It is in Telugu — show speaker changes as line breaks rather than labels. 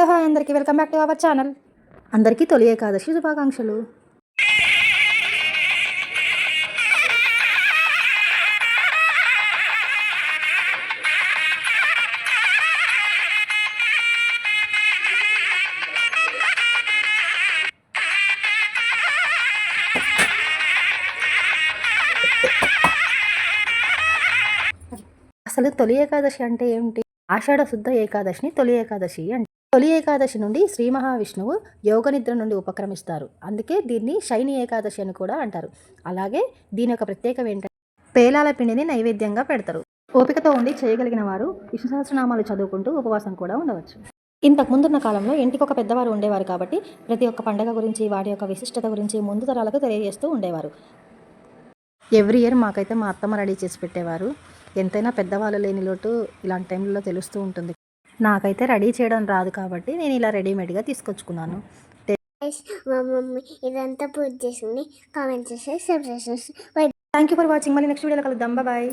హలో హాయ్ అందరికీ. Welcome back to our channel అందరికీ తొలి ఏకాదశి శుభాకాంక్షలు. అసలు తొలి ఏకాదశి అంటే ఏమిటి? ఆషాఢ శుద్ధ ఏకాదశిని తొలి ఏకాదశి అంటే తొలి ఏకాదశి నుండి శ్రీ మహావిష్ణువు యోగ నిద్ర నుండి ఉపక్రమిస్తారు. అందుకే దీన్ని శైని ఏకాదశి అని కూడా అంటారు. అలాగే దీని యొక్క ప్రత్యేకం ఏంటంటే పేలాల పిండిని నైవేద్యంగా పెడతారు. ఓపికతో ఉండి చేయగలిగిన వారు విష్ణు సహస్రనామాలు చదువుకుంటూ ఉపవాసం కూడా ఉండవచ్చు. ఇంతకు ముందున్న కాలంలో ఇంటికి ఒక పెద్దవారు ఉండేవారు కాబట్టి ప్రతి ఒక్క పండగ గురించి వాటి యొక్క విశిష్టత గురించి ముందు తరాలకు తెలియజేస్తూ ఉండేవారు. ఎవ్రీ ఇయర్ మాకైతే మా అత్తమ్మ రెడీ చేసి పెట్టేవారు. ఎంతైనా పెద్దవాళ్ళు లేని లోటు ఇలాంటి టైంలో తెలుస్తూ ఉంటుంది. నాకైతే రెడీ చేయడం రాదు కాబట్టి నేను ఇలా రెడీమేడ్గా తీసుకొచ్చుకున్నాను.
మా మమ్మీ ఇదంతా పూజ చేసింది కామెంట్ చేసి చేసి
థ్యాంక్ యూ ఫర్ వాచింగ్ మళ్ళీ నెక్స్ట్ వీడియోలో కలుద్దాం. బాయ్